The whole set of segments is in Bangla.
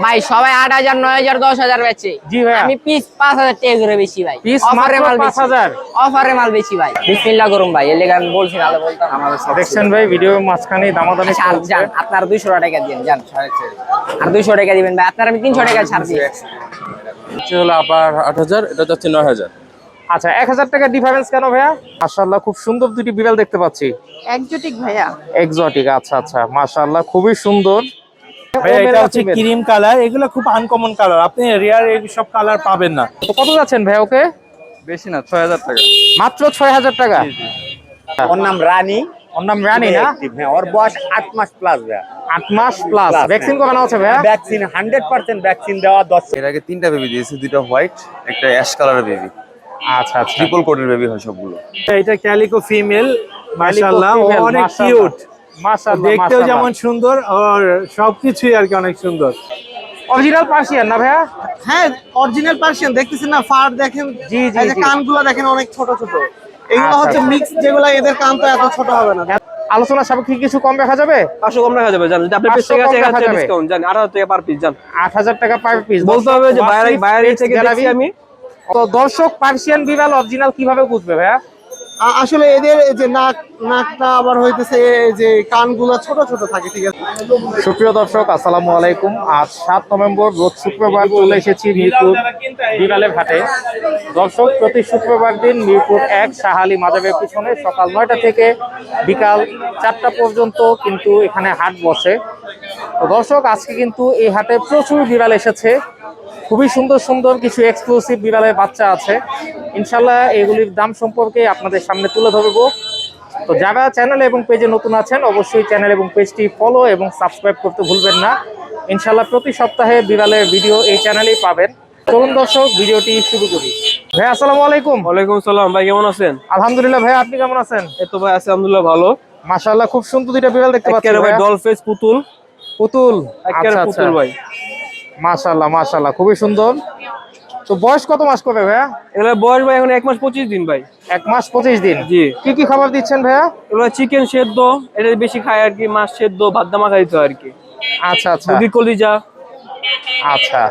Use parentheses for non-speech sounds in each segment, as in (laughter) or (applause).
ভাই সবাই আট হাজার নয় হাজার দশ হাজার বেচে। জি ভাইয়া। আমি পিস পাঁচ হাজার টাকা করে বেশি ভাই। অফারে মাল 5,000 অফারে মাল বেশি ভাই। বিসমিল্লাহ করুন ভাই এলে আমি বলছি নাহলে বলতাম। দেখছেন ভাই ভিডিও মাঝখানে দামাদামি আচ্ছা যান আপনার দুইশো টাকা দিন যান আর দুইশো টাকা দিবেন ভাই আপনার আমি তিনশো টাকা ছাড় দিই হচ্ছে হলো আবার আট হাজার এটা যাচ্ছে নয় হাজার। আচ্ছা এক হাজার টাকা ডিফারেন্স কেন ভাইয়া? মাশাল্লাহ খুব সুন্দর দুটি বিড়াল দেখতে পাচ্ছি। একজোটিক ভাইয়া। এক্সোটিক আচ্ছা আচ্ছা মাশাল্লাহ খুবই সুন্দর। ভাইয়া, এটা হচ্ছে ক্রিম কালার এগুলো খুব আনকমন কালার আপনি রেয়ার সব কালার পাবেন না। তো কত যাচ্ছেন ভাই ওকে? বেশি না ছয় হাজার টাকা। মাত্র ছয় হাজার টাকা? ওর নাম রানী। ওর নাম রানী না? ওর বয়স আট মাস প্লাস আট মাস প্লাস ভ্যাকসিন। আছে ভাইয়া? ভ্যাকসিন হান্ড্রেড পার্সেন্ট ভ্যাকসিন দেওয়া দশ এর আগে তিনটা বেবি দিয়েছি দুইটা হোয়াইট একটা অ্যাশ কালারের বেবি আচ্ছা আচ্ছা। ট্রিপল কোটের বেবি হয় সবগুলো। এটা ক্যালিকো ফিমেল মাশাআল্লাহ অনেক। কিউট দেখতেও যেমন সুন্দর আর সবকিছুই আর কি অনেক সুন্দর। অরিজিনাল পার্সিয়ান না ভাইয়া? হ্যাঁ অরিজিনাল পার্সিয়ান দেখতেছেন না ফার দেখেন জি, জি, এই যে কানগুলো দেখেন অনেক ছোট ছোট। এগুলো আচ্ছা, হচ্ছে আচ্ছা। মিক্স যেগুলো এদের কান তো এত ছোট হবে না। আলোচনা সাপেক্ষে কিছু কম দেখা যাবে? পাঁচশো কম রাখা যাবে জান যদি আপনার পেজ 500 থেকে আছে কম এক রাখা হাজার যাবে। ডিসকাউন্ট জান আট হাজার টাকা পার পিস জান আট হাজার টাকা পার পিস বলতে হবে যে বাইরে বাইরে থেকে দেখছি আমি। তো দর্শক পার্সিয়ান বিড়াল অরিজিনাল কীভাবে বুঝবে ভাইয়া? আসলে এদের যে নাক, নাকটা আবার হইতেছে যে কানগুলো ছোট ছোট থাকে, ঠিক আছে? সুপ্রিয় দর্শক, আসসালামু আলাইকুম। আজ সাত নভেম্বর, রোজ শুক্রবার চলে এসেছি মিরপুর বিড়ালের হাটে। দর্শক, প্রতি শুক্রবার দিন মিরপুর এক সাহালি মাজাবের পিছনে সকাল নয়টা থেকে বিকাল চারটা পর্যন্ত কিন্তু এখানে হাট বসে। তো দর্শক, আজকে কিন্তু এই হাটে প্রচুর বিড়াল এসেছে। খুবই সুন্দর সুন্দর কিছু এক্সক্লুসিভ বিড়ালের বাচ্চা আছে। ইনশাল্লাহ এগুলির দাম সম্পর্কে আপনাদের সামনে তুলে ধরবো। তো যারা চ্যানেল এবং পেজে নতুন আছেন অবশ্যই চ্যানেল এবং পেজটি ফলো এবং সাবস্ক্রাইব করতে ভুলবেন না। ইনশাল্লাহ প্রতি সপ্তাহে বিড়ালের ভিডিও এই চ্যানেলেই পাবেন। চলুন দর্শক ভিডিওটি শুরু করি। ভাই আসসালামু আলাইকুম। ওয়ালাইকুম সালাম ভাই কেমন আছেন? আলহামদুলিল্লাহ ভাই আপনি কেমন আছেন? এই তো ভাই আছে আলহামদুলিল্লাহ ভালো। মাশাআল্লাহ খুব সুন্দর দুইটা বিড়াল দেখতে পাচ্ছি ভাই ভাইয়া। ডল পুতুল। পুতুল। একেবারে আচ্ছা পুতুল আচ্ছা ভাই। মাশাআল্লাহ মাশাআল্লাহ খুবই সুন্দর। তো বয়স কত মাস করবে ভাইয়া? এগুলো বয়স ভাই এখন এক মাস পঁচিশ দিন ভাই। এক মাস পঁচিশ দিন। জি। কি কি খাবার দিচ্ছেন ভাইয়া? এগুলো চিকেন সেদ্ধ এটা বেশি খায় আর কি মাছ সেদ্ধ ভাত দামা খাইতে হয় আর কি। আচ্ছা আচ্ছা। মুরগি কলিজা। আচ্ছা।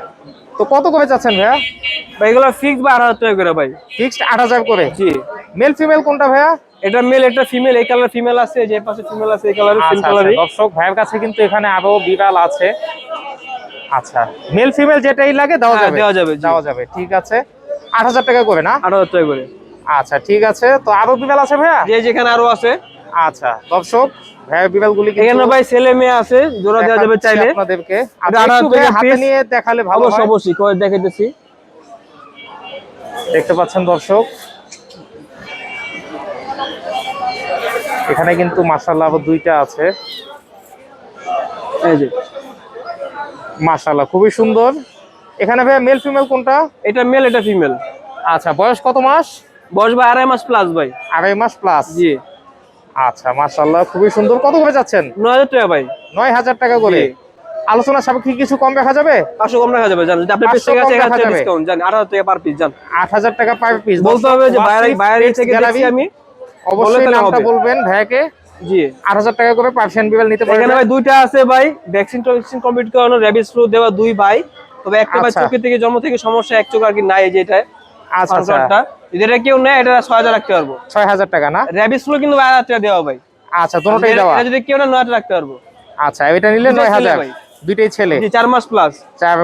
তো কত করে চাচ্ছেন ভাইয়া? ভাই এগুলো ফিক্স বা আট হাজার টাকা করে ভাই। ফিক্সড আট হাজার করে? জি। মেল ফিমেল কোনটা ভাইয়া? এটা মেল এটা ফিমেল এই কালার ফিমেল আছে যে পাশে ফিমেল আছে এই কালারের সেম কালারই দর্শক ভাইয়ের কাছে কিন্তু এখানে আরও বিড়াল আছে। আচ্ছা মেল ফিমেল যেটাই লাগে দেওয়া হ্যাঁ, যাবে। দেওয়া যাবে। দেওয়া যাবে ঠিক আছে। আট হাজার টাকা করে না? আট হাজার টাকা করে। আচ্ছা ঠিক আছে। তো আরও বিড়াল আছে ভাইয়া? যে যেখানে আরও আছে। আচ্ছা দর্শক ভাইয়ের বিড়াল গুলি এখানে ভাই ছেলে মেয়ে আছে জোড়া দেওয়া যাবে চাইলে। আপনাদেরকে। আচ্ছা, ভাইয়া হাতে নিয়ে দেখালে ভালো অবশ্যই হয়। অবশ্যই করে দেখাইতেছি। দেখতে পাচ্ছেন দর্শক। এখানে কিন্তু মাশাআল্লাহ আবার দুইটা আছে। এই যে। মাশাআল্লাহ খুবই সুন্দর। এখানে ভাইয়া মেল ফিমেল কোনটা? এটা মেল এটা ফিমেল আচ্ছা বয়স কত মাস? বয়স ভাই আড়াই মাস প্লাস ভাই। আড়াই মাস প্লাস জি। আচ্ছা মাশাআল্লাহ খুবই সুন্দর। কত করে যাচ্ছেন? নয় হাজার টাকা ভাই। নয় হাজার টাকা করে। আলোচনা সাপেক্ষে কিছু কম রাখা যাবে? পাঁচশো কম রাখা যাবে জান। যদি আপনার পেজ 500 থেকে আছে যাবে। ডিসকাউন্ট জান। আট হাজার টাকা পার পিস জান। আট হাজার টাকা পার পিস বলতে হবে যে বাইরে বাইরে থেকে দেখছি আমি। অবশ্যই নামটা বলবেন ভাইয়াকে। জি। আট হাজার টাকা করে পার্সিয়ান বিড়াল নিতে এখানে ভাই দুইটা আছে ভাই। ভ্যাকসিন ট্যাকসিন কমপ্লিট করানো র্যাবিস ফ্লু দেওয়া দুই ভাই। তবে একটা ভাই আচ্ছা। থেকে জন্ম থেকে সমস্যা এক চোখ আর কি নাই এই আচ্ছা আচ্ছা। যদি এটা কেউ নেয় এটা ছয় হাজার রাখতে পারব। ছয় হাজার টাকা না? র্যাবিস ফ্লু কিন্তু টাকা দেওয়া ভাই। আচ্ছা দুটোটাই দেওয়া। এটা যদি কেউ না নয় হাজার রাখতে পারব। আচ্ছা এটা নিলে ছেলে। দুইটাই জি মাস প্লাস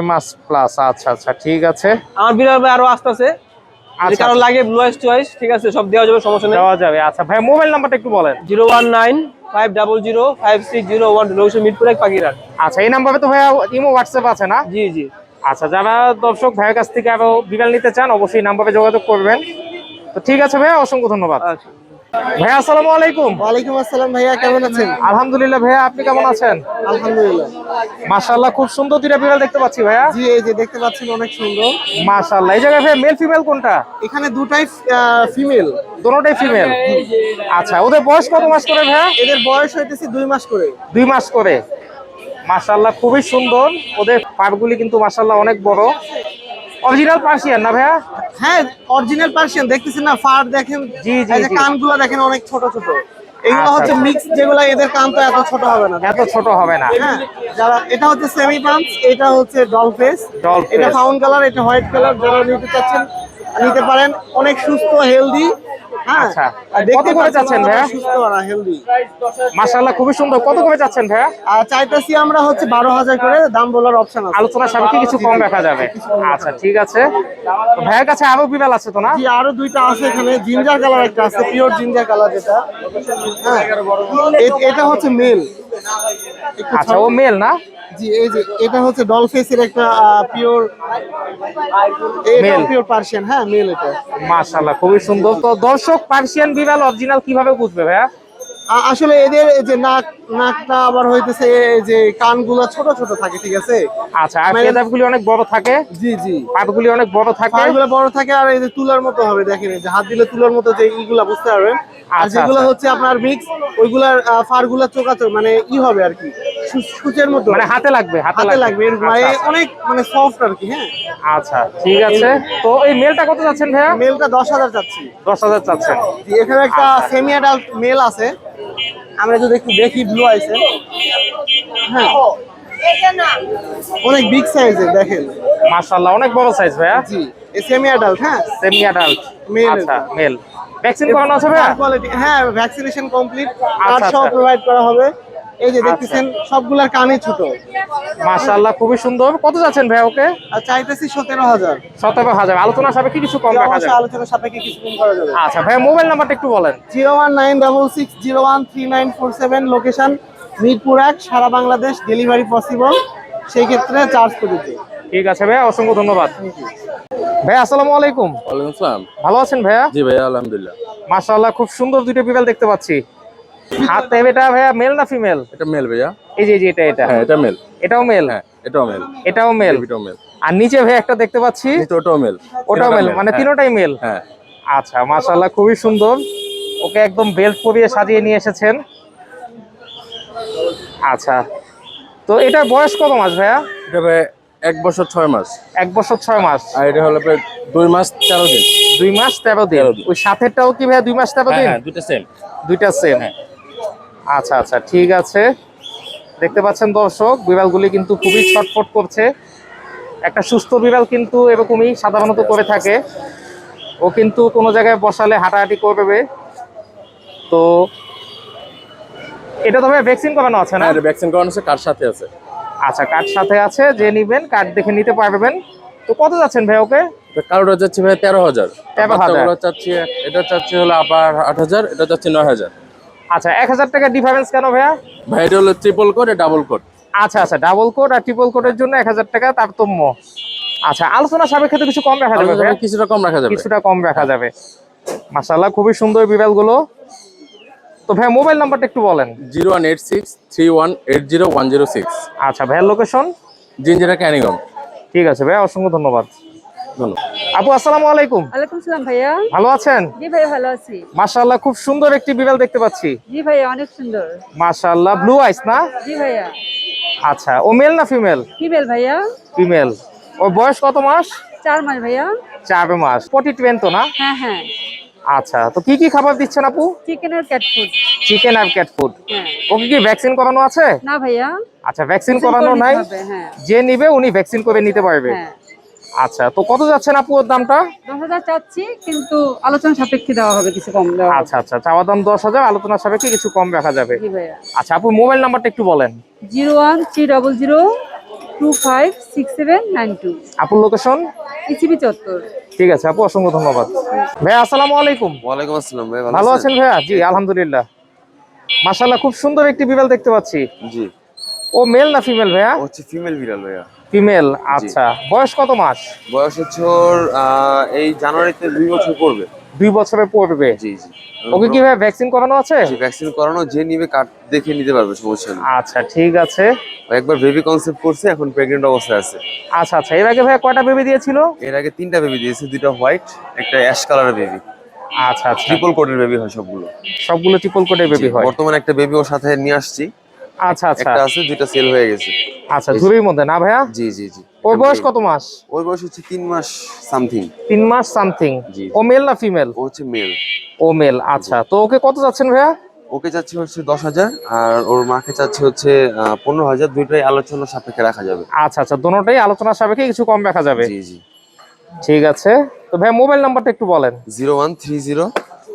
মাস প্লাস আচ্ছা আচ্ছা ঠিক আছে। আমার বিড়াল ভাই আরও আসতে আছে। যদি আচ্ছা, কারও লাগে ব্লুয়েস চয়েস ঠিক আছে সব দেওয়া যাবে সমস্যা নেই। দেওয়া যাবে আচ্ছা। ভাই মোবাইল নাম্বারটা একটু বলেন। Zero one nine five double zero five six zero one লোকসব Mirpur এক পাখিরাট আচ্ছা এই নাম্বারে তো ভাইয়া ইমো হোয়াটসঅ্যাপ আছে না? জি জি। আচ্ছা যারা দর্শক ভাইয়ের কাছ থেকে আরও বিড়াল নিতে চান অবশ্যই নাম্বারে যোগাযোগ করবেন। তো ঠিক আছে ভাইয়া অসংখ্য ধন্যবাদ। আচ্ছা। ভাইয়া আসসালামু আলাইকুম। ওয়ালাইকুম আসসালাম ভাইয়া কেমন আছেন? আলহামদুলিল্লাহ ভাইয়া আপনি কেমন আছেন? আলহামদুলিল্লাহ। মাশাআল্লাহ খুব সুন্দর দুইটা বিড়াল দেখতে পাচ্ছি ভাইয়া। জি এই যে দেখতে পাচ্ছেন অনেক সুন্দর। মাশাআল্লাহ এই জায়গায় ভাইয়া মেল ফিমেল কোনটা? এখানে দুটাই ফিমেল দুটোটাই ফিমেল আচ্ছা ওদের বয়স কত মাস করে ভাইয়া? এদের বয়স হইতেছে দুই মাস করে। দুই মাস করে। মাশাআল্লাহ খুবই সুন্দর। ওদের পাটগুলি কিন্তু মাশাআল্লাহ অনেক বড়। অরিজিনাল পার্সিয়ান না ভাইয়া? হ্যাঁ অরিজিনাল পার্সিয়ান দেখতেছেন না? ফার দেখেন জি, জি, এই যে। কানগুলো দেখেন অনেক ছোট ছোট। এগুলো আচ্ছা, হচ্ছে আচ্ছা। মিক্স যেগুলো এদের কান তো এত ছোট হবে না। এত ছোট হবে না। হ্যাঁ যারা এটা হচ্ছে সেমি পাম্প এটা হচ্ছে ডল ফেস এটা ফাউন কালার এটা হোয়াইট কালার যারা নিতে চাচ্ছেন নিতে পারেন। অনেক সুস্থ হেলদি হ্যাঁ? আচ্ছা। কত করে ভাইয়া? সুস্থ আর হেলদি মাশাআল্লাহ খুবই সুন্দর। কত করে যাচ্ছেন ভাইয়া? চাইতেছি আমরা হচ্ছে বারো হাজার করে দাম বলার অপশন আছে। আলোচনা সাপেক্ষে কিছু কম রাখা যাবে। আচ্ছা ঠিক আছে। কাছে আরও বিড়াল আছে তো না? জি আরও দুইটা আছে এখানে। জিঞ্জার কালার একটা আছে পিওর জিঞ্জার কালার যেটা। হ্যাঁ। এটা হচ্ছে মেল আচ্ছা ও মেল না? জি এই যে এটা হচ্ছে ডল ফেসের একটা পিওর পিওর পার্সিয়ান হ্যাঁ মেল এটা। মাশাআল্লাহ খুবই সুন্দর। তো দর্শক পার্সিয়ান বিড়াল অরিজিনাল কীভাবে বুঝবে ভাইয়া? আসলে এদের যে নাক নাকটা আবার হইতেছে যে কানগুলা ছোট ছোট থাকে ঠিক আছে? আচ্ছা আর মানে- পেজাবগুলি অনেক বড় থাকে? জি জি। পাটগুলি অনেক বড় থাকে? পাগুলো বড় থাকে আর এই যে তুলার মতো হবে দেখেন এই যে হাত দিলে তুলার মতো যে ইগুলা বুঝতে পারবেন? আর আচ্ছা, যেগুলো আচ্ছা। হচ্ছে আপনার মিক্স ওইগুলার ফারগুলা চোকাচো মানে ই হবে আর কি সূচের মতো। মানে হাতে লাগবে হাতে লাগবে। এরকম মানে আচ্ছা, অনেক মানে সফট আর কি হ্যাঁ? আচ্ছা ঠিক আছে। তো এই মেলটা কত যাচ্ছেন ভাইয়া? মেলটা দশ হাজার চাচ্ছি। দশ হাজার চাচ্ছেন। এখানে একটা। সেমি অ্যাডাল্ট মেল আছে। আমরা যদি একটু দেখি ব্লু আইসে হ্যাঁ। অনেক বিগ সাইজের দেখেন। মাশাআল্লাহ অনেক বড় সাইজ ভাইয়া। জি সেমি অ্যাডাল্ট হ্যাঁ? সেমি অ্যাডাল্ট মেল আচ্ছা মেল ভ্যাকসিন করানো আছে ভাইয়া? কোয়ালিটি হ্যাঁ ভ্যাকসিনেশন কমপ্লিট আর কার্ড সহ আচ্ছা। প্রোভাইড করা হবে। এই যে দেখতেছেন সবগুলার কানই ছোট। মাশাআল্লাহ খুবই সুন্দর। কত যাচ্ছেন ভাইয়া ওকে? আর চাইতেছি সতেরো হাজার। সতেরো হাজার। আলোচনা সাপেক্ষে কিছু কম রাখা যাবে আলোচনা সাপেক্ষে কিছু কম করা যাবে। আচ্ছা ভাইয়া মোবাইল নাম্বারটা একটু বলেন। Zero one nine double six zero one three nine four seven location Mirpur এক সারা বাংলাদেশ ডেলিভারি পসিবল। সেই ক্ষেত্রে চার্জ করেছে ঠিক আছে ভাইয়া অসংখ্য ধন্যবাদ। ভাইয়া আসসালামু আলাইকুম। ওয়ালাইকুম আসসালাম। ভালো আছেন ভাইয়া? জি ভাইয়া আলহামদুলিল্লাহ। মাশাআল্লাহ খুব সুন্দর দুটো বিড়াল দেখতে পাচ্ছি। হাতে এটা ভাইয়া মেল না ফিমেল এটা মেল ভাইয়া। এই যে এটা এটা। হ্যাঁ এটা মেল এটাও মেল হ্যাঁ এটাও মেল এটাও মেল এটাও মেল আর নিচে ভাই একটা দেখতে পাচ্ছি? ওটাও মেল ওটাও মেল মানে তিনোটাই মেল হ্যাঁ। আচ্ছা মাশাআল্লাহ খুবই সুন্দর। ওকে একদম বেল্ট পরিয়ে সাজিয়ে নিয়ে এসেছেন। আচ্ছা তো এটার বয়স কত মাস ভাইয়া? এটা ভাই এক বছর ছয় মাস। এক বছর ছয় মাস। আর এটা হলো দুই মাস তেরো দিন। দুই মাস তেরো দিন। ওই সাথেরটাও কি ভাইয়া দুই মাস তেরো হ্যাঁ দিন? হ্যাঁ দুটো সেম দুইটা সেম আচ্ছা আচ্ছা ঠিক আছে। দেখতে পাচ্ছেন দর্শক বিড়ালগুলি কিন্তু খুবই ছটফট করছে। একটা সুস্থ বিড়াল কিন্তু এরকমই সাধারণত করে থাকে। ও কিন্তু কোনো জায়গায় বসালে হাঁটাহাঁটি করবে। তো এটা তো ভাই ভ্যাকসিন করানো আছে না? ভ্যাকসিন করানো আছে কার সাথে আছে? আচ্ছা কার্ড সাথে আছে যে নিবেন কার্ড দেখে নিতে পারবেন। তো কত যাচ্ছেন ভাই ওকে? কারোটা যাচ্ছে ভাই তেরো হাজার। 13,000 বাচ্চাগুলো চাচ্ছি এটা চাচ্ছি হলো আবার আট হাজার এটা চাচ্ছি নয় হাজার। আচ্ছা এক হাজার টাকা ডিফারেন্স কেন ভাইয়া? ভাই এটা হলো ট্রিপল কোড ডাবল কোড আচ্ছা আচ্ছা ডাবল কোড আর ট্রিপল কোডের জন্য এক হাজার টাকা তারতম্য আচ্ছা আলোচনা সাপেক্ষে তো কিছু কম রাখা যাবে ভাইয়া? কিছুটা কম রাখা যাবে। কিছুটা কম রাখা যাবে। মাশাআল্লাহ খুবই সুন্দর বিড়ালগুলো। তো ভাই মোবাইল নাম্বারটা একটু বলেন। Zero one eight six three one eight zero one zero six. আচ্ছা ভাইয়ের লোকেশন জিঞ্জিরা ক্যানিগম। ঠিক আছে ভাই অসংখ্য ধন্যবাদ। আপু আসসালামু আলাইকুম। ওয়ালাইকুম সালাম ভাইয়া। ভালো আছেন? জি ভাইয়া ভালো আছি। মাশাআল্লাহ খুব সুন্দর একটি বিড়াল দেখতে পাচ্ছি। জি ভাইয়া অনেক সুন্দর। মাশাআল্লাহ ব্লু আইস না? জি ভাইয়া। আচ্ছা ও মেল না ফিমেল ফিমেল ভাইয়া। ফিমেল ওর বয়স কত মাস? চার মাস ভাইয়া। চার মাস। পটি ট্রেন তো না? হ্যাঁ হ্যাঁ। আচ্ছা তো কি কি খাবার দিচ্ছেন আপু? চিকেন আর ক্যাট ফুড চিকেন আর ক্যাট ফুড ওকে কি ভ্যাকসিন করানো আছে? না ভাইয়া। আচ্ছা ভ্যাকসিন করানো নাই। হ্যাঁ। যে নিবে উনি ভ্যাকসিন করে নিতে পারবে। হ্যাঁ। আচ্ছা তো কত যাচ্ছেন আপু ওর দামটা? দশ হাজার চাচ্ছি কিন্তু আলোচনা সাপেক্ষে দেওয়া হবে কিছু কম দেওয়া আচ্ছা আচ্ছা চাওয়া দাম দশ হাজার আলোচনা সাপেক্ষে কিছু কম রাখা যাবে। জি ভাইয়া। আচ্ছা আপু মোবাইল নাম্বারটা একটু বলেন। Zero one three double zero two five six seven nine two. আপুর লোকেশন? ইসিবি চত্বর। ঠিক আছে আপু অসংখ্য ধন্যবাদ। ভাইয়া আসসালামু আলাইকুম। ওয়ালাইকুম আসসালাম ভাই ভালো আছেন? ভাইয়া? জি আলহামদুলিল্লাহ। মাশাআল্লাহ খুব সুন্দর একটি বিড়াল দেখতে পাচ্ছি। জি। ও মেল না ফিমেল ভাইয়া? ও হচ্ছে ফিমেল বিড়াল ভাইয়া। ফিমেল আচ্ছা। বয়স কত মাস? বয়স হচ্ছে ওর এই জানুয়ারিতে দুই বছর পড়বে। দুই বছরে পড়বে। জি জি। ওকে কি ভাই ভ্যাকসিন করানো আছে? জি ভ্যাকসিন করানো যে নিবে কার্ড দেখে নিতে পারবে সমস্যা নেই আচ্ছা ঠিক আছে। একবার বেবি কনসেপ্ট করছে এখন প্রেগনেন্ট অবস্থায় আছে। আচ্ছা আচ্ছা। এর আগে ভাইয়া কয়টা বেবি দিয়েছিল? এর আগে তিনটা বেবি দিয়েছে দুইটা হোয়াইট একটা অ্যাশ কালারের বেবি আচ্ছা আচ্ছা। ট্রিপল কোটের বেবি হয় সবগুলো। সবগুলো ট্রিপল কোডের বেবি হয়। বর্তমানে একটা বেবি ওর সাথে নিয়ে আসছি। আচ্ছা আচ্ছা। একটা আছে দুইটা সেল হয়ে গেছে। আচ্ছা ঝুড়ির মধ্যে না ভাইয়া? জি জি জি। ওর বয়স কত মাস? ওর বয়স হচ্ছে তিন মাস সামথিং তিন মাস সামথিং জি। ও মেল না ফিমেল ও হচ্ছে মেল ও মেল আচ্ছা। তো ওকে কত যাচ্ছেন ভাইয়া? ওকে চাচ্ছি হচ্ছে দশ হাজার আর ওর মাকে চাচ্ছি হচ্ছে পনেরো হাজার। দুইটাই আলোচনা সাপেক্ষে রাখা যাবে। আচ্ছা আচ্ছা। দোনোটাই আলোচনা সাপেক্ষে কিছু কম রাখা যাবে। জি জি। ঠিক আছে। তো ভাই মোবাইল নাম্বারটা একটু বলেন। Zero one three zero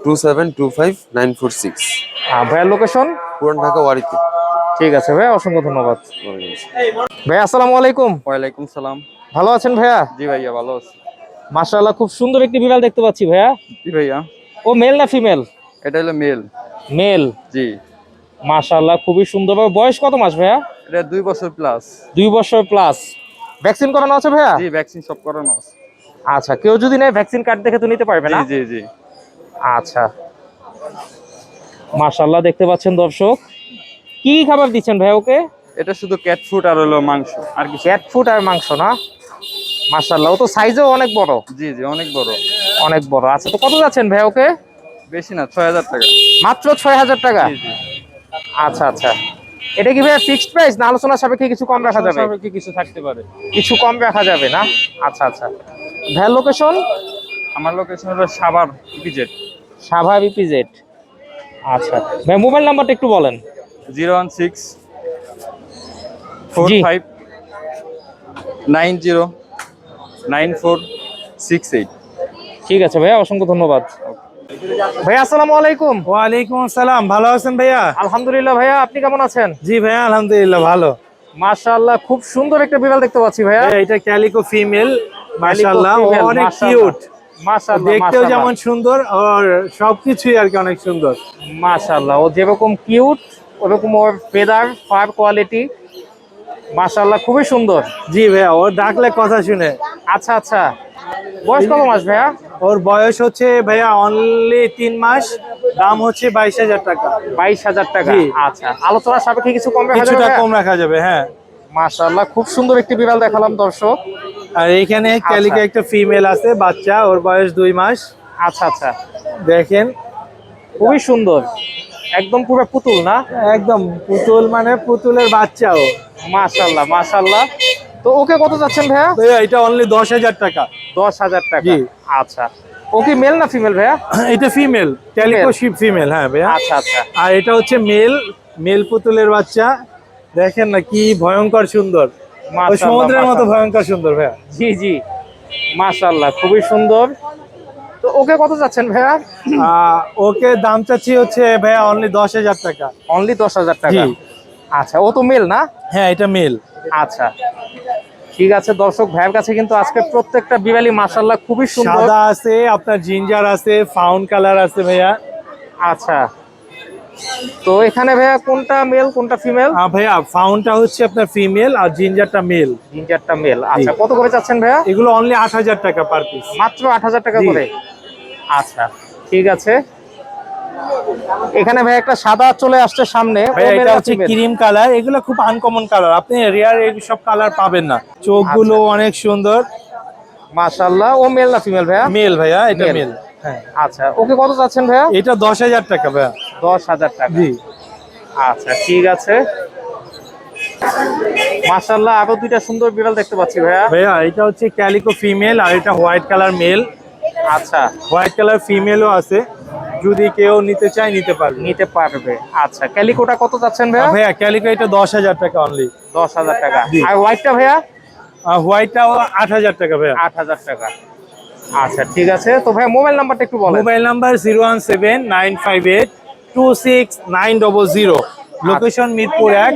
two seven two five nine four six ভাইয়ার লোকেশন পুরান ঢাকা ওয়ারিতে। ঠিক আছে ভাইয়া অসংখ্য ধন্যবাদ। ভাইয়া আসসালামু আলাইকুম। ওয়ালাইকুম সালাম। ভালো আছেন ভাইয়া? জি ভাইয়া ভালো আছি। মাশাআল্লাহ খুব সুন্দর একটি বিড়াল দেখতে পাচ্ছি ভাইয়া। জি ভাইয়া। ও মেল না ফিমেল? এটা হলো মেল। মেল? জি। মাশাআল্লাহ খুবই সুন্দর। বয়স কত মাস ভাইয়া? এটা দুই বছর প্লাস দুই বছর প্লাস ভ্যাকসিন করানো আছে ভাইয়া? জি ভ্যাকসিন সব করানো আছে। আচ্ছা কেউ যদি নেয় ভ্যাকসিন কার্ড দেখে তো নিতে পারবে জি না জি জি। আচ্ছা। মাশাআল্লাহ দেখতে পাচ্ছেন দর্শক। কি খাবার দিচ্ছেন ভাইয়া ওকে? এটা শুধু ক্যাট ফুড আর হলো মাংস। আর কি ক্যাট ফুড আর মাংস না? মাশাআল্লাহ ও তো সাইজও অনেক বড়। জি জি অনেক বড়। অনেক বড়। আচ্ছা তো কত যাচ্ছেন ভাইয়া ওকে? বেশি না ছয় হাজার টাকা। মাত্র ছয় হাজার টাকা? জি জি। আচ্ছা আচ্ছা। এটা কি ভাইয়া ফিক্সড প্রাইস না আলোচনা সাপেক্ষে কিছু কম রাখা যাবে? সাপেক্ষে কিছু থাকতে পারে। কিছু কম রাখা যাবে না? আচ্ছা আচ্ছা। ভ্যাল লোকেশন আমার লোকেশন হলো সাভার ইপিজেড সাভা বিপিজেড আচ্ছা। ভাই মোবাইল নাম্বারটা একটু বলেন। Zero one six four five nine zero nine four six eight. ঠিক আছে ভাইয়া অসংখ্য ধন্যবাদ। ভাইয়া আসসালামু আলাইকুম। ওয়ালাইকুম আসসালাম ভালো আছেন ভাইয়া? আলহামদুলিল্লাহ ভাইয়া আপনি কেমন আছেন? জি ভাইয়া আলহামদুলিল্লাহ ভালো। মাশাআল্লাহ খুব সুন্দর একটা বিড়াল দেখতে পাচ্ছি ভাইয়া। এটা ক্যালিকো ফিমেল মাশাআল্লাহ অনেক কিউট। মাশাআল্লাহ দেখতেও যেমন সুন্দর আর সবকিছুই আর কি অনেক সুন্দর। মাশাআল্লাহ ও যেরকম কিউট ওরকম ওর ফেদার ফার কোয়ালিটি মাশাআল্লাহ খুবই সুন্দর। জি ভাইয়া ওর ডাকলে কথা শুনে। আচ্ছা আচ্ছা। বয়স কত মাস ভাইয়া? ওর বয়স হচ্ছে ভাইয়া অনলি তিন মাস দাম হচ্ছে বাইশ হাজার টাকা। বাইশ হাজার টাকা। আচ্ছা আলোচনা সাপেক্ষে কিছু কম রাখা যাবে কম রাখা যাবে হ্যাঁ। মাশাআল্লাহ খুব সুন্দর একটি বিড়াল দেখালাম দর্শক। আর এখানে ক্যালিকো একটা ফিমেল আছে বাচ্চা ওর বয়স দুই মাস। আচ্ছা আচ্ছা। দেখেন। খুবই সুন্দর। একদম পুরো পুতুল না? একদম পুতুল মানে পুতুলের বাচ্চাও। মাশাআল্লাহ মাশাআল্লাহ। তো ওকে কত যাচ্ছেন ভাইয়া? ভাইয়া এটা অনলি দশ হাজার টাকা। দশ হাজার টাকা। জি। আচ্ছা। ও কি মেল না ফিমেল ভাইয়া? (coughs) এটা ফিমেল ক্যালিকো শিপ ফিমেল হ্যাঁ ভাইয়া। আচ্ছা আচ্ছা। আর এটা হচ্ছে মেল মেল পুতুলের বাচ্চা। দেখেন না কি ভয়ঙ্কর সুন্দর। সমুদ্রের মতো ভয়ঙ্কর সুন্দর ভাইয়া। জি জি। মাশাআল্লাহ খুবই সুন্দর। ওকে কত যাচ্ছেন ভাইয়া? ওকে দাম চাচ্ছি হচ্ছে ভাইয়া অনলি দশ হাজার টাকা। অনলি দশ হাজার টাকা? আচ্ছা ও তো মেল না? হ্যাঁ এটা মেল আচ্ছা। ঠিক আছে দর্শক ভাইয়ের কাছে কিন্তু আজকে প্রত্যেকটা বিড়ালি মাশাআল্লাহ খুবই সুন্দর। সাদা আছে আপনার জিঞ্জার আছে ফাউন্ড কালার আছে ভাইয়া। আচ্ছা। তো এখানে ভাইয়া কোনটা মেল কোনটা ফিমেল ভাইয়া ফাউন্ডটা হচ্ছে আপনার ফিমেল আর জিঞ্জারটা মেল জিঞ্জারটা মেল আচ্ছা কত করে চাচ্ছেন ভাইয়া? এগুলো অনলি আট হাজার টাকা পার পিস মাত্র আট হাজার টাকা করে? আচ্ছা ঠিক আছে। এখানে ভাই একটা সাদা চলে আসছে সামনে এটা হচ্ছে ক্রিম কালার এগুলো খুব আনকমন কালার আপনি রেয়ার সব কালার পাবেন না। চোখগুলো আচ্ছা। অনেক সুন্দর। মাশাআল্লাহ ও মেল না ফিমেল ভাইয়া? মেল ভাইয়া এটা মেল হ্যাঁ। আচ্ছা ওকে কত চাচ্ছেন ভাইয়া? এটা দশ হাজার টাকা ভাইয়া। দশ হাজার টাকা। জি। আচ্ছা ঠিক আছে। মাশাআল্লাহ আরও দুইটা সুন্দর বিড়াল দেখতে পাচ্ছি ভাইয়া। ভাইয়া এটা হচ্ছে ক্যালিকো ফিমেল আর এটা হোয়াইট কালার মেল আচ্ছা। হোয়াইট কালার ফিমেলও আছে। যদি কেউ নিতে চায় নিতে পারবে। নিতে পারবে। আচ্ছা ক্যালিকোটা কত চাচ্ছেন ভাইয়া? ভাইয়া ক্যালিকো এটা দশ হাজার টাকা অনলি দশ হাজার টাকা। আর হোয়াইটটা ভাইয়া? আর হোয়াইটটাও আট হাজার টাকা ভাইয়া। আট হাজার টাকা। আচ্ছা ঠিক আছে। তো ভাইয়া মোবাইল নাম্বারটা একটু বলেন। Mobile number zero one seven nine five eight two six nine double zero location Mirpur এক।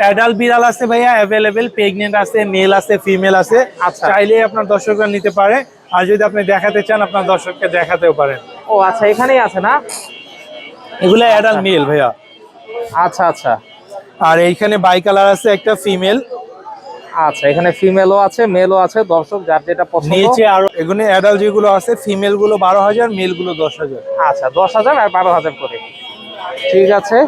অ্যাডাল্ট বিড়াল আছে ভাইয়া অ্যাভেলেবেল প্রেগনেন্ট আছে মেল আছে ফিমেল আছে। আচ্ছা। চাইলে আপনার দর্শকরা নিতে পারে। আর যদি আপনি দেখাতে চান আপনার দর্শককে দেখাতেও পারেন। ও আচ্ছা এখানেই আছে না? এগুলো অ্যাডাল্ট মেল ভাইয়া। আচ্ছা আচ্ছা। আর এইখানে বাই কালার আছে একটা ফিমেল আচ্ছা এখানে ফিমেলও আছে মেলও আছে। দর্শক যার যেটা পছন্দ। নিচে আরও এগুলো অ্যাডাল্ট যেগুলো আছে ফিমেলগুলো বারো হাজার মেলগুলো দশ হাজার। আচ্ছা দশ হাজার আর বারো হাজার করে। ঠিক আছে।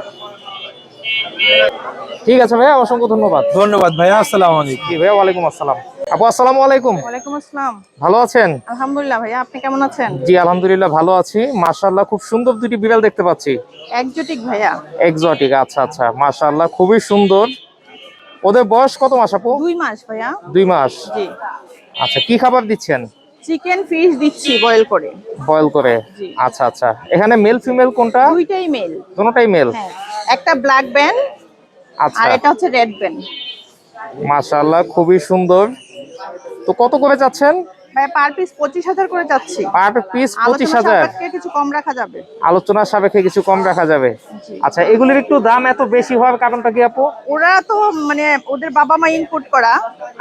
ঠিক আছে ভাইয়া অসংখ্য ধন্যবাদ। ধন্যবাদ ভাইয়া আসসালামু আলাইকুম। জি ভাইয়া ওয়ালাইকুম আসসালাম। আপু আসসালামু আলাইকুম। ওয়ালাইকুম আসসালাম। ভালো আছেন? আলহামদুলিল্লাহ ভাইয়া আপনি কেমন আছেন? জি আলহামদুলিল্লাহ ভালো আছি। মাশাআল্লাহ খুব সুন্দর দুটি বিড়াল দেখতে পাচ্ছি। একজোটিক ভাইয়া। এক্সোটিক আচ্ছা আচ্ছা মাশাআল্লাহ খুবই সুন্দর। ওদের বয়স কত মাস আপু? দুই মাস ভাইয়া। দুই মাস। জি। আচ্ছা কি খাবার দিচ্ছেন? চিকেন ফিশ দিচ্ছি বয়েল করে। বয়েল করে? আচ্ছা আচ্ছা। এখানে মেল ফিমেল কোনটা? দুইটাই মেল দুটোটাই মেল হ্যাঁ। একটা ব্ল্যাক বেন আচ্ছা। আর এটা হচ্ছে রেড বেন মাশাআল্লাহ খুবই সুন্দর। তো কত করে যাচ্ছেন? ভাই পার পিস পঁচিশ হাজার করে যাচ্ছি। পার পিস পঁচিশ আলোচনা হাজার। সাপেক্ষে কিছু কম রাখা যাবে। আলোচনার সাপেক্ষে কিছু কম রাখা যাবে। আচ্ছা এগুলির একটু দাম এত বেশি হওয়ার কারণটা কি আপু? ওরা তো মানে ওদের বাবা মা ইনপুট করা।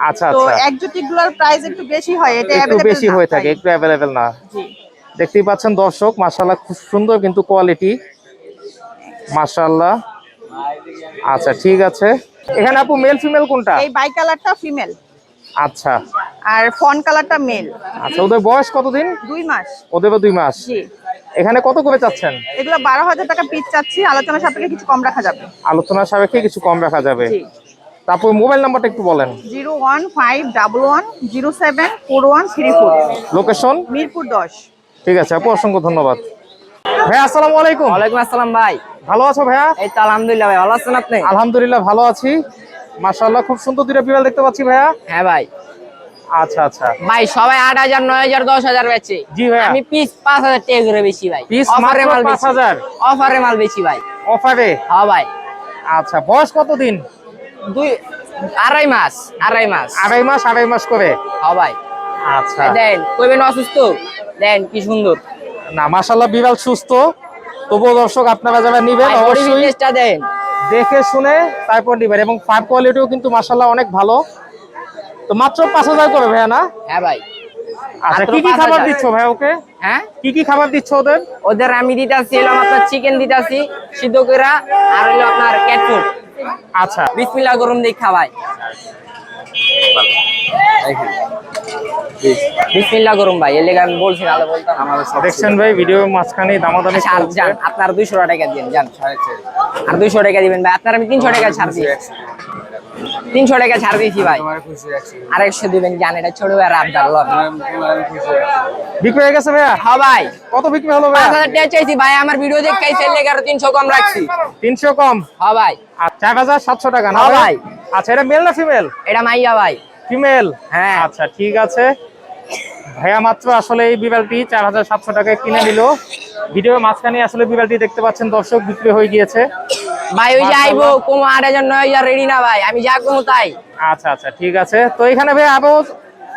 আচ্ছা তো আচ্ছা। একজোটিকগুলোর প্রাইস একটু বেশি হয় এটা একটু বেশি হয়ে থাকে একটু অ্যাভেলেবেল না। জি। দেখতেই পাচ্ছেন দর্শক মাশাআল্লাহ খুব সুন্দর কিন্তু কোয়ালিটি মাশাআল্লাহ। আচ্ছা ঠিক আছে। এখানে আপু মেল ফিমেল কোনটা? এই বাই কালারটা ফিমেল আচ্ছা। আর ফন কালারটা মেল। আচ্ছা ওদের বয়স কতদিন? দুই মাস। ওদেরও দুই মাস। জি। এখানে কত করে চাচ্ছেন? এগুলো বারো হাজার টাকা পিস চাচ্ছি আলোচনা সাপেক্ষে কিছু কম রাখা যাবে। আলোচনার সাপেক্ষে কিছু কম রাখা যাবে। তারপর মোবাইল নাম্বারটা একটু বলেন। Zero one five double one zero seven four one three four. Location? Mirpur দশ। ঠিক আছে আপু অসংখ্য ধন্যবাদ। ভাইয়া আসসালামু আলাইকুম। ওয়ালাইকুম আসসালাম ভাই। ভালো আছো ভাইয়া? এই তো আলহামদুলিল্লাহ ভাই ভালো আছেন আপনি? আলহামদুলিল্লাহ ভালো আছি। মাশাআল্লাহ খুব সুন্দর দুইটা বিড়াল দেখতে পাচ্ছি ভাইয়া। হ্যাঁ ভাই। আচ্ছা আচ্ছা। ভাই সবাই আট হাজার নয় হাজার দশ হাজার বেচে। জি ভাইয়া। আমি পিস পাঁচ হাজার টাকা করে বেশি ভাই। Piece অফারে মাল বেশি। 5,000? অফারে মাল বেশি ভাই। অফারে হ্যাঁ ভাই। আচ্ছা বয়স কত দিন দুই আড়াই মাস আড়াই মাস। আড়াই মাস আড়াই মাস করে? হ্যাঁ ভাই। আচ্ছা। দেন কইবেন অসুস্থ? দেন কি সুন্দর। না মাশাআল্লাহ বিড়াল সুস্থ। তবুও দর্শক আপনারা যারা নিবেন ভাই, অবশ্যই দেন। দেখে শুনে তারপর নিবেন এবং পার কোয়ালিটিও কিন্তু মাসাল্লাহ অনেক ভালো। তো মাত্র পাঁচ হাজার করে ভাইয়া না? হ্যাঁ ভাই। আচ্ছা কি কি খাবার দিচ্ছ ভাই ওকে? হ্যাঁ? কি কি খাবার দিচ্ছ ওদের? ওদের আমি দিতাছি হলো আপনার চিকেন দিতাছি সিদ্ধ কইরা আর হলো আপনার ক্যাট ফুড আচ্ছা। বিসমিল্লাহ গরম দিয়ে খাওয়াই। বিসমিল্লাহ ভাই আমি বলছি নাহলে বলতাম দেখছেন ভাই ভিডিও মাঝখানে দামাদামি আচ্ছা যান আপনার দুইশো টাকা দিন যান। আর দুইশো টাকা দিবেন ভাই আপনার আমি তিনশো টাকা ছাড় দিই। তিনশো টাকা ছাড় দিয়েছি ভাই। আর একশো দিবেন জান এটা ছোট ভাই আবদার লন বিক্রি হয়ে গেছে ভাইয়া? হ্যাঁ ভাই। কত বিক্রি হলো ভাইয়া? হাজার টাকা চাইছি ভাই আমার ভিডিও দেখাইছে এর লেগে আরও তিনশো কম রাখছি। তিনশো কম? হ্যাঁ ভাই। আর চার হাজার সাতশো টাকা না হ্যাঁ ভাই ভাই। আচ্ছা এটা মেল না ফিমেল এটা মাইয়া ভাই। ফিমেল হ্যাঁ। আচ্ছা ঠিক আছে। ভাইয়া মাত্র আসলে এই বিড়ালটি চার হাজার সাতশো টাকায় কিনে নিল। ভিডিও মাঝখানে আসলে বিড়ালটি দেখতে পাচ্ছেন দর্শক বিক্রি হয়ে গিয়েছে। ভাই ওই যে আইবো কমো আট হাজার নয় হাজার রেডি না ভাই আমি যা কমো তাই আচ্ছা আচ্ছা ঠিক আছে। তো এখানে ভাই আরও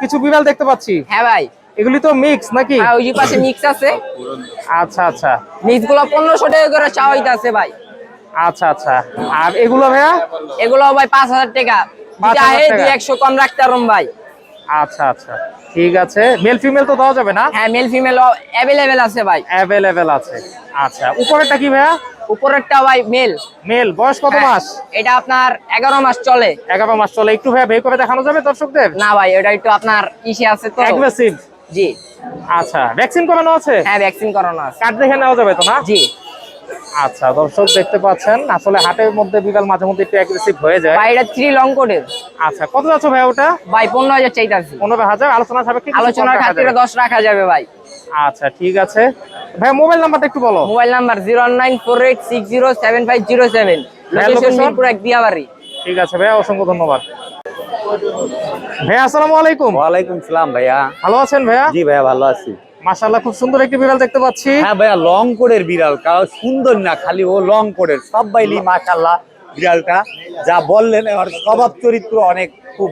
কিছু বিড়াল দেখতে পাচ্ছি। হ্যাঁ ভাই। এগুলি তো মিক্স নাকি? হ্যাঁ ওই যে পাশে মিক্স আছে। আচ্ছা আচ্ছা। মিক্সগুলো পনেরোশো টাকা করে চাওয়া হইতাছে ভাই। আচ্ছা আচ্ছা। আর এগুলো ভাইয়া? এগুলো ভাই পাঁচ হাজার টাকা। 5,000 চাহে টাকা। দুই একশো কম রাখতে পারুম ভাই। আচ্ছা আচ্ছা। ঠিক আছে। মেল ফিমেল তো দেওয়া যাবে না? হ্যাঁ মেল ফিমেল অ্যাভেলেবেল আছে ভাই। অ্যাভেলেবেল আছে। আচ্ছা উপরেরটা কি ভাইয়া? উপরেরটা ভাই মেল মেল বয়স কত মাস? এটা আপনার এগারো মাস চলে। এগারো মাস চলে। একটু ভাইয়া বের করে দেখানো যাবে দর্শকদের? না ভাই এটা একটু আপনার ইসি আছে তো। অ্যাগ্রেসিভ জি। আচ্ছা ভ্যাকসিন করানো আছে? হ্যাঁ ভ্যাকসিন করানো আছে। কার্ড দেখে নেওয়া যাবে তো না? জি। আচ্ছা দর্শক দেখতে পাচ্ছেন আসলে হাটের মধ্যে বিড়াল মাঝে মধ্যে একটু অ্যাগ্রেসিভ হয়ে যায়। ভাই এটা থ্রি লং কোডের। আচ্ছা কত যাচ্ছে ভাই ওটা? ভাই পনেরো হাজার চাইতাছি। পনেরো হাজার আলোচনা সাপেক্ষে আলোচনার খাতিরে। দশ রাখা যাবে ভাই। আচ্ছা ঠিক আছে। ভাই মোবাইল নাম্বারটা একটু বলো। Mobile number zero nine four eight six zero seven five zero seven. Location Mirpur এক দিয়াবাড়ি। ঠিক আছে ভাইয়া অসংখ্য ধন্যবাদ। ভাইয়া আসসালামু আলাইকুম। ওয়ালাইকুম সালাম ভাইয়া। ভালো আছেন ভাইয়া? জি ভাইয়া ভালো আছি। মাশাআল্লাহ খুব সুন্দর একটি বিড়াল দেখতে পাচ্ছি। হ্যাঁ ভাইয়া লং কোডের বিড়াল কারণ সুন্দর না খালি ও লং কোডের। সব বাইলি মাশাল্লাহ বিড়ালটা যা বললেন ওর স্বভাব চরিত্র অনেক খুব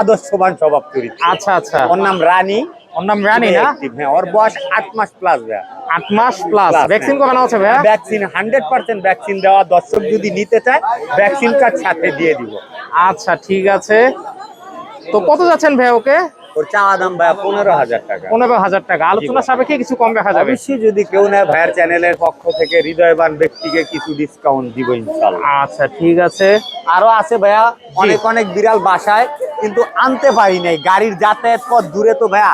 আদর্শবান স্বভাব চরিত্র। আচ্ছা আচ্ছা। ওর নাম রানী। ওর নাম রানী না? হ্যাঁ ওর বয়স আট মাস প্লাস ভাইয়া। আট মাস প্লাস ভ্যাকসিন। করানো আছে ভাইয়া? ভ্যাকসিন হান্ড্রেড পার্সেন্ট ভ্যাকসিন দেওয়া। দর্শক যদি নিতে চায় ভ্যাকসিন কার্ড সাথে দিয়ে দিব। আচ্ছা ঠিক আছে। তো কত যাচ্ছেন ভাইয়া ওকে? ওর চাওয়া দাম ভাইয়া পনেরো হাজার টাকা। পনেরো হাজার টাকা। আলোচনা সাপেক্ষে কিছু কম রাখা যাবে। অবশ্যই যদি কেউ নেয় ভাইয়ার চ্যানেলের পক্ষ থেকে হৃদয়বান ব্যক্তিকে কিছু ডিসকাউন্ট দিব ইনশাল্লাহ আচ্ছা ঠিক আছে। আরও আছে ভাইয়া অনেক অনেক বিড়াল বাসায় কিন্তু আনতে পারি নাই। গাড়ির যাতায়াত পথ দূরে তো ভাইয়া।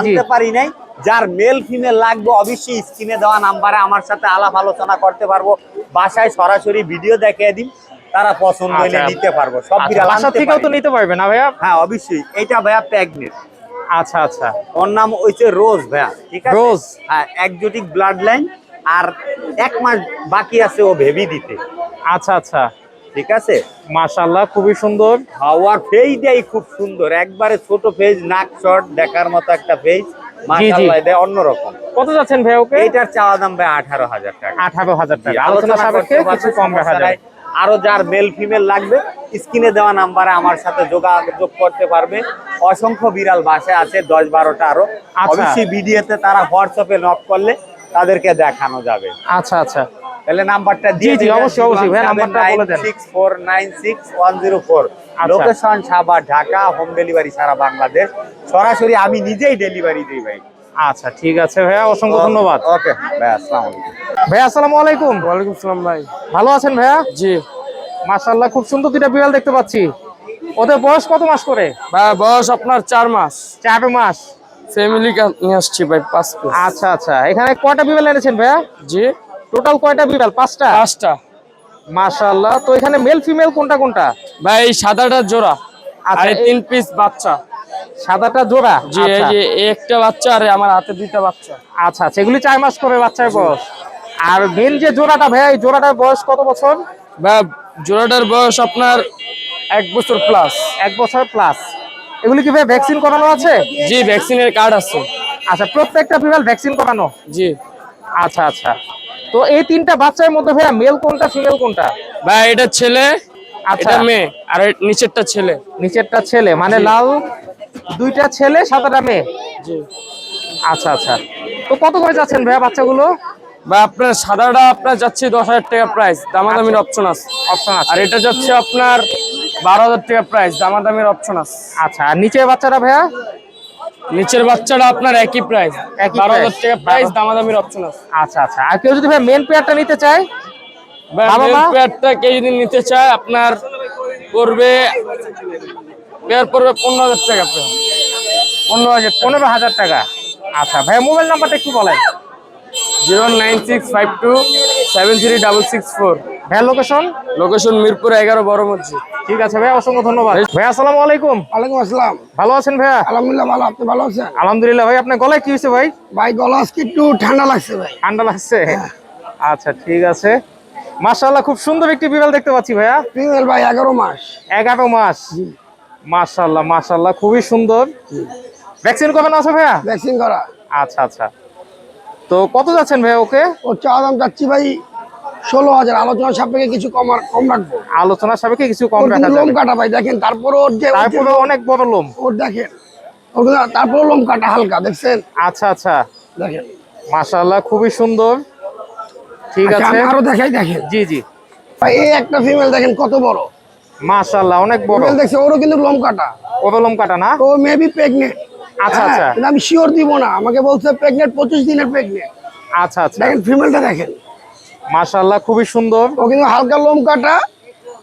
আনতে পারি নাই। যার মেল ফিমেল লাগবে অবশ্যই স্ক্রিনে দেওয়া নাম্বারে আমার সাথে আলাপ আলোচনা করতে পারব। বাসায় সরাসরি ভিডিও দেখিয়ে দিন তারা পছন্দ হলে আচ্ছা। নিতে পারব। সব আচ্ছা, বিড়াল বাসা আনতে থেকেও তো নিতে পারবে না ভাইয়া? হ্যাঁ অবশ্যই। এটা ভাইয়া প্যাগনেট। আচ্ছা আচ্ছা। ওর নাম হইছে রোজ ভাইয়া ঠিক আছে? রোজ। হ্যাঁ একজোটিক ব্লাড লাইন আর এক মাস বাকি আছে ও ভেবি দিতে। আচ্ছা আচ্ছা। ঠিক আছে? মাশাআল্লাহ খুবই সুন্দর। হাওয়ার ফেজ ফেজটাই খুব সুন্দর। একবারে ছোট ফেজ নাক শট দেখার মতো একটা ফেজ মাশাআল্লাহ এটা অন্যরকম। কত যাচ্ছেন ভাই ওকে? এইটার চাওয়া দাম ভাই আঠারো হাজার টাকা। আঠারো হাজার টাকা। আলোচনা সাপেক্ষে কিছু কম রাখা যায়। নাই। আরও যার মেল ফিমেল লাগবে স্ক্রিনে দেওয়া নাম্বারে আমার সাথে যোগাযোগ করতে পারবে অসংখ্য বিড়াল বাসায় আছে দশ বারোটা আরও আচ্ছা। অবশ্যই ভিডিওতে তারা হোয়াটসঅ্যাপে নক করলে তাদেরকে দেখানো যাবে আচ্ছা আচ্ছা তাহলে নাম্বারটা দিয়ে জি, অবশ্যই, অবশ্যই। ভাই, নাম্বারটা বলে দেন। Six four nine six one zero four আচ্ছা। Location Savar Dhaka home delivery সারা বাংলাদেশ সরাসরি আমি নিজেই ডেলিভারি দিই ভাই আচ্ছা ঠিক আছে ভাইয়া অসংখ্য ধন্যবাদ। ওকে ভাই আসসালামু আলাইকুম। ভাইয়া আসসালামু আলাইকুম। ওয়ালাইকুম সালাম ভাই। ভালো আছেন ভাইয়া? জি। মাশাআল্লাহ খুব সুন্দর দুইটা বিড়াল দেখতে পাচ্ছি। ওদের বয়স কত মাস করে? ভাই বয়স আপনার চার মাস। চার মাস। ফ্যামিলি নিয়ে আসছি ভাই পাঁচ পিস। আচ্ছা আচ্ছা এখানে কয়টা বিড়াল এনেছেন ভাইয়া? জি। টোটাল কয়টা বিড়াল? পাঁচটা? পাঁচটা। মাশাআল্লাহ তো এখানে মেল ফিমেল কোনটা কোনটা? ভাই এই সাদাটা জোড়া। আচ্ছা, আর তিন পিস বাচ্চা। সাদাটা জোড়া? জি এই আচ্ছা। যে একটা বাচ্চা আর আমার হাতে দুইটা বাচ্চা। আচ্ছা আচ্ছা এগুলি চার মাস করে বাচ্চার বয়স। আর মেন যে জোড়াটা ভাইয়া এই জোড়াটার বয়স কত বছর? ভাই জোড়াটার বয়স আপনার এক বছর প্লাস এক বছর প্লাস এগুলি কি ভাই ভ্যাকসিন করানো আছে? জি ভ্যাকসিনের কার্ড আছে। আচ্ছা প্রত্যেকটা ফিমেল ভ্যাকসিন করানো? জি। আচ্ছা আচ্ছা। তো এই তিনটা বাচ্চার মধ্যে ভাইয়া মেল কোনটা ফিমেল কোনটা? ভাই এটা ছেলে আচ্ছা। মেয়ে আর নিচেরটা ছেলে। নিচেরটা ছেলে মানে লাল দুইটা ছেলে সাদাটা মেয়ে? আচ্ছা আচ্ছা। তো কত করে যাচ্ছেন ভাইয়া বাচ্চাগুলো? ভাই আপনার সাদাটা আপনার যাচ্ছে দশ হাজার টাকা প্রাইস দামাদামির অপশন আছে। অপশন আছে। আর এটা যাচ্ছে আপনার বারো হাজার টাকা প্রাইস দামাদামির অপশন আছে। আচ্ছা আর নিচের বাচ্চাটা ভাইয়া? নিচের বাচ্চাটা আপনার একই প্রাইস বারো হাজার টাকা প্রাইস দামাদামির অপশন আছে। আচ্ছা আচ্ছা। আর কেউ যদি ভাই মেন পেয়ারটা নিতে চায়? পেয়ারটা কে যদি নিতে চায় আপনার পড়বে পেয়ার পড়বে পনেরো হাজার টাকা পেয়ার পনেরো হাজার পনেরো হাজার টাকা। আচ্ছা ভাইয়া মোবাইল নাম্বারটা একটু বলেন। Zero nine six five two seven three double six four. ভাইয়া লোকেশন? লোকেশন মিরপুর এগারো বড় মসজিদ। ঠিক আছে ভাইয়া অসংখ্য ধন্যবাদ। ভাইয়া আসসালামু আলাইকুম। ওয়ালাইকুম আসসালাম। ভালো আছেন ভাইয়া? আলহামদুলিল্লাহ ভালো। আপনি ভালো আছেন? আলহামদুলিল্লাহ ভাই আপনার গলায় কি হয়েছে ভাই? ভাই গলা আজকে একটু ঠান্ডা লাগছে ভাই। ঠান্ডা লাগছে? আচ্ছা ঠিক আছে। মাশাআল্লাহ খুব সুন্দর একটি বিড়াল দেখতে পাচ্ছি ভাইয়া। ফিমেল ভাই এগারো মাস। এগারো মাস। মাশাআল্লাহ মাশাআল্লাহ খুবই সুন্দর। ভ্যাকসিন কবে আছে ভাইয়া? ভ্যাকসিন করা। আচ্ছা আচ্ছা। তো কত যাচ্ছেন ভাইয়া ওকে? ও চা দাম যাচ্ছি ভাই ষোলো হাজার। আলোচনা সাপেক্ষে কিছু কম কম রাখব। আলোচনার সাপেক্ষে কিছু কম রাখা লোম কাটা ভাই দেখেন তারপর ওর যে তারপরে অনেক বড় লোম। ওর দেখেন তারপরে লোম কাটা হালকা দেখছেন? আচ্ছা আচ্ছা। দেখেন। মাশাআল্লাহ খুবই সুন্দর। ঠিক আচ্ছা, আছে। আরও দেখাই দেখেন। জি জি। ভাই এই একটা ফিমেল দেখেন কত বড়। মাশাআল্লাহ অনেক বড়। দেখছে ওরও কিন্তু লোম কাটা। ওর লোম কাটা না? ও মেবি প্রেগনেন্ট আচ্ছা, আচ্ছা। আমি শিওর দিব না। আমাকে বলছে প্রেগনেন্ট পঁচিশ দিনের প্রেগনেন্ট আচ্ছা আচ্ছা। দেখেন ফিমেলটা দেখেন। মাশাআল্লাহ খুবই সুন্দর। ও কিন্তু হালকা লোম কাটা।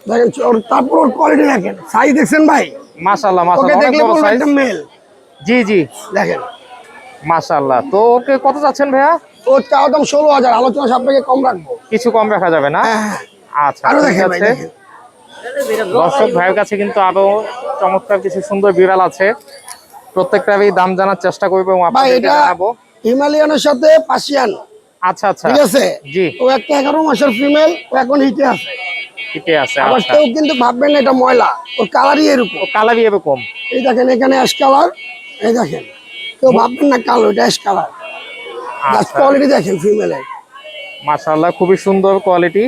দেখেন ওর তারপর ওর কোয়ালিটি দেখেন। সাইজ দেখছেন ভাই? মাশাআল্লাহ ওকে মাশাআল্লাহ অনেক দেখলে মেল জি জি। দেখেন। মাশাআল্লাহ। তো ওকে কত যাচ্ছেন ভাইয়া? ওর চাওয়া দাম ষোলো হাজার। আলোচনা সাপেক্ষে কম রাখব। কিছু কম রাখা যাবে না? হ্যাঁ আচ্ছা আরও দেখেন ভাই দেখেন। দর্শক ভাইয়ের কাছে কিন্তু আরও চমৎকার কিছু সুন্দর বিড়াল আছে। প্রত্যেকটারই দাম জানার চেষ্টা করব এবং জানাব। হিমালয়ানের সাথে পাশিয়ান আচ্ছা আচ্ছা। ঠিক আছে? জি। ও একটা এগারো মাসের ফিমেল ও এখন হিটে আছে। ঠিকই আছে আবার আচ্ছা। কেউ কিন্তু ভাববেন না এটা ময়লা ওর কালারই এরকম। ও কালারই এরকম। এই দেখেন এখানে অ্যাশ কালার এই দেখেন। কেউ ভাববেন না কালো এটা অ্যাশ কালার কোয়ালিটি দেখেন ফিমেলের মাশাআল্লাহ খুবই সুন্দর কোয়ালিটি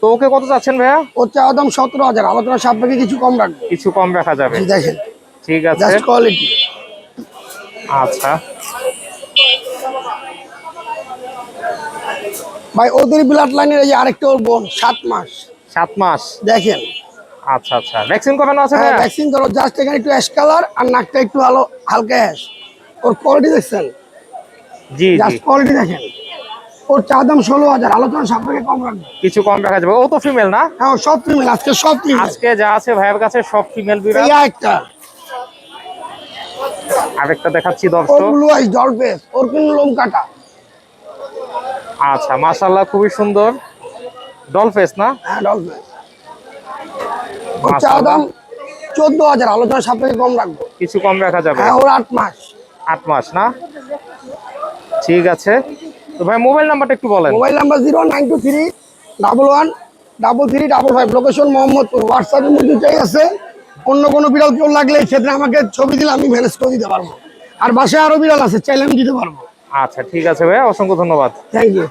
তো ওকে কত যাচ্ছেন ভাইয়া? ওর চাওয়া দাম সতেরো হাজার। আলোচনা সাপেক্ষে কিছু কম রাখব। কিছু কম রাখা যাবে। দেখেন। ঠিক আছে। কোয়ালিটি আচ্ছা। ভাই ওদের ব্লাড লাইনের এই আরেকটা ওর বোন সাত মাস। সাত মাস। দেখেন। আচ্ছা আচ্ছা। ভ্যাকসিন করানো আছে হ্যাঁ ভ্যাকসিন করো জাস্ট এখানে একটু অ্যাশ কালার আর নাকটা একটু আলো হালকা অ্যাশ ওর কোয়ালিটি দেখছেন? জি জাস্ট কোয়ালিটি দেখেন। ওর চা দাম ষোলো হাজার আলোচনা সাপেক্ষে কম রাখব। কিছু কম রাখা যাবে। ও তো ফিমেল না? হ্যাঁ সব ফিমেল আজকে সব ফিমেল আজকে যা আছে ভাইয়ের কাছে সব ফিমেল বিড়াল। একটা আরেকটা। দেখাচ্ছি দর্শক। ব্লু আইস ডলফেস ওর কিন্তু লোম কাটা আচ্ছা মাশাআল্লাহ খুবই সুন্দর। ডলফেস না? হ্যাঁ ডলফেস ওর চা দাম চোদ্দ হাজার আলোচনা সাপেক্ষে কম রাখব। কিছু কম রাখা যাবে? হ্যাঁ ওর আট মাস। আট মাস না? ঠিক আছে। তো ভাই মোবাইল নাম্বারটা একটু বলেন। Mobile number zero nine two three double one double three double five. Location Mohammadpur. হোয়াটসঅ্যাপের মধ্যে চাই আছে অন্য কোনো বিড়াল কেউ লাগলে সেদিন আমাকে ছবি দিলে আমি ম্যানেজ করে দিতে পারব। আর বাসায় আরও বিড়াল আছে চাইলে আমি দিতে পারব। আচ্ছা ঠিক আছে ভাইয়া অসংখ্য ধন্যবাদ। Thank you